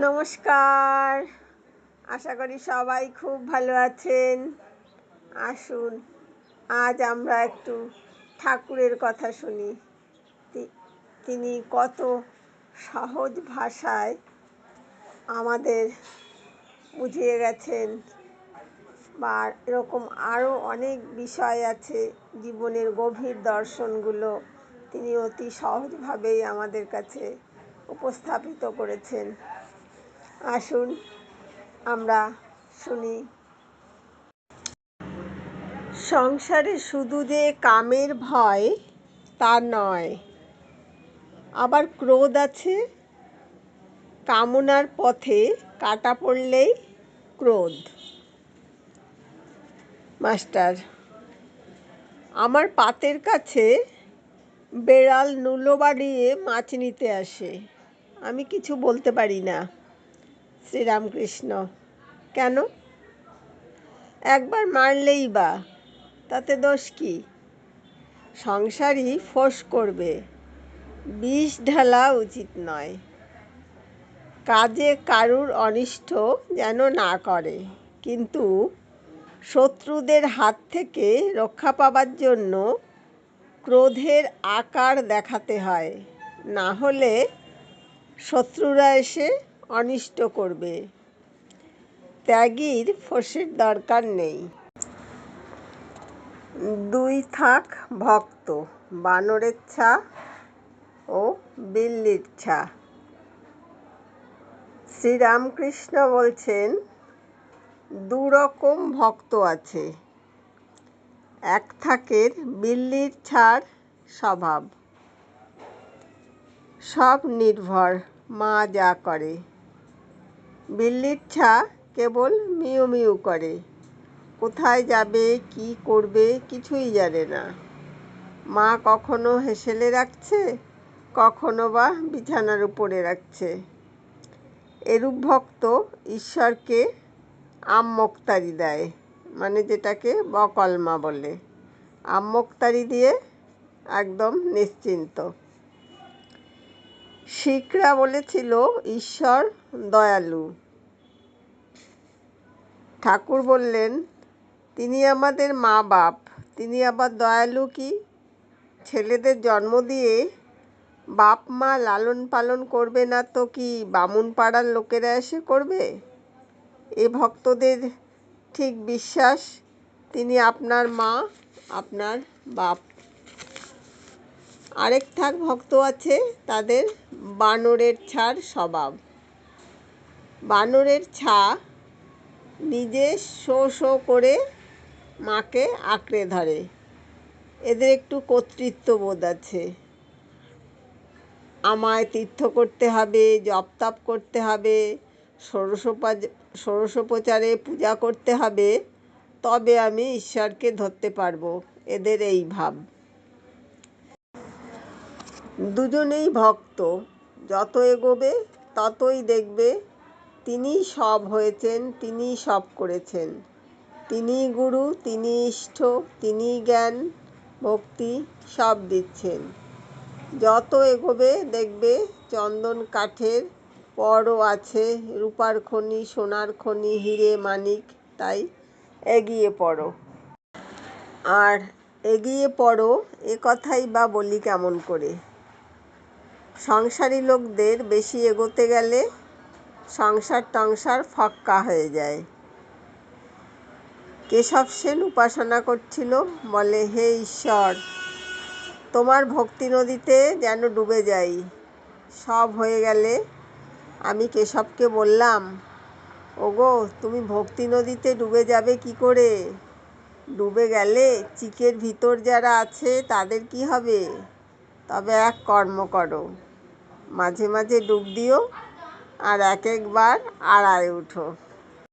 নমস্কার। আশা করি সবাই খুব ভালো আছেন। আসুন, আজ আমরা একটু ঠাকুরের কথা শুনি। তিনি কত সহজ ভাষায় আমাদের বুঝিয়ে গেছেন বা এরকম আরও অনেক বিষয় আছে জীবনের গভীর দর্শনগুলো তিনি অতি সহজভাবেই আমাদের কাছে উপস্থাপিত করেছেন। আসুন, আমরা শুনি। সংসারে শুধু যে কামের ভয়, তা নয়। আবার ক্রোধ আছে, কামনার পথে কাটা পড়লেই ক্রোধ। মাস্টার, আমার পাতের কাছে বেড়াল নুলো বাড়িয়ে মাছ নিতে আসে। আমি কিছু বলতে পারি না। শ্রীরামকৃষ্ণ। কেন? একবার মারলেই বা, তাতে দোষ কি? সংসারই ফোঁস করবে। বিষ ঢালা উচিত নয়। কাজে কারুর অনিষ্ট যেন না করে। কিন্তু শত্রুদের হাত থেকে রক্ষা পাবার জন্য ক্রোধের আকার দেখাতে হয়। না হলে শত্রুরা এসে অনিষ্ট করবে। ত্যাগীর ফোঁসের দরকার নেই। দুই থাক ভক্ত, বানরের ছা ও বিল্লির ছা। শ্রীরামকৃষ্ণ বলছেন, দুরকম ভক্ত আছে। এক থাকের বিল্লির ছাড় স্বভাব। সব নির্ভর মা যা করে। বিল্লির ছা কেবল মিউ মিউ করে। কোথায় যাবে, কি করবে, কিছুই জানে না। মা কখনো হেসেলে রাখছে, কখনো বা বিছানার উপরে রাখছে। এরূপ ভক্ত ঈশ্বরকে আম্মোক্তারি দেয় মানে যেটাকে বকলমা বলে। আম্মোক্তারি দিয়ে একদম নিশ্চিন্ত। শিখরা বলেছিল, ঈশ্বর দয়ালু। ঠাকুর বললেন, তিনি আমাদের মা বাপ তিনি আবার দয়ালু কি? ছেলেদের জন্ম দিয়ে বাপ মা লালন পালন করবে না তো কি বামুন পাড়ার লোকেরা এসে করবে? এ ভক্তদের ঠিক বিশ্বাস। তিনি আপনার মা, আপনার বাপ। আরেক থাক ভক্ত আছে, তাদের বানরের ছাড় স্বভাব। বানরের ছা নিজে শো শো করে মাকে আঁকড়ে ধরে। এদের একটু কর্তৃত্ব বোধ আছে। আমায় তীর্থ করতে হবে, জপতাপ করতে হবে ষোড়শোপা ষোড়শোপচারে পূজা করতে হবে, তবে আমি ঈশ্বরকে ধরতে পারব। এদের এই ভাব। দুজনেই ভক্ত, যত এগোবে ততই দেখবে, তিনিই সব হয়েছেন, তিনিই সব করেছেন। তিনিই গুরু তিনি ইষ্ট তিনি জ্ঞান, ভক্তি, সব দিচ্ছেন। যত এগোবে দেখবে চন্দন কাঠের পরও আছে, রূপার খনি, সোনার খনি, হিরে মানিক, তাই এগিয়ে পড়ো। আর এগিয়ে পড়ো, এ কথাই বা বলি কেমন করে? সংসারী লোকদের বেশি এগোতে গেলে সংসার টংসার ফক্কা হয়ে যায়। কেশব সেন উপাসনা করছিল, বলে, হে ঈশ্বর, তোমার ভক্তি নদীতে যেন ডুবে যাই। সব হয়ে গেলে আমি কেশবকে বললাম, ওগো, তুমি ভক্তি নদীতে ডুবে যাবে কি করে? ডুবে গেলে চিকের ভিতর যারা আছে তাদের কি হবে? তবে এক কর্ম করো। মাঝে মাঝে ডুব দিও আর এক একবার আড়ায় উঠো।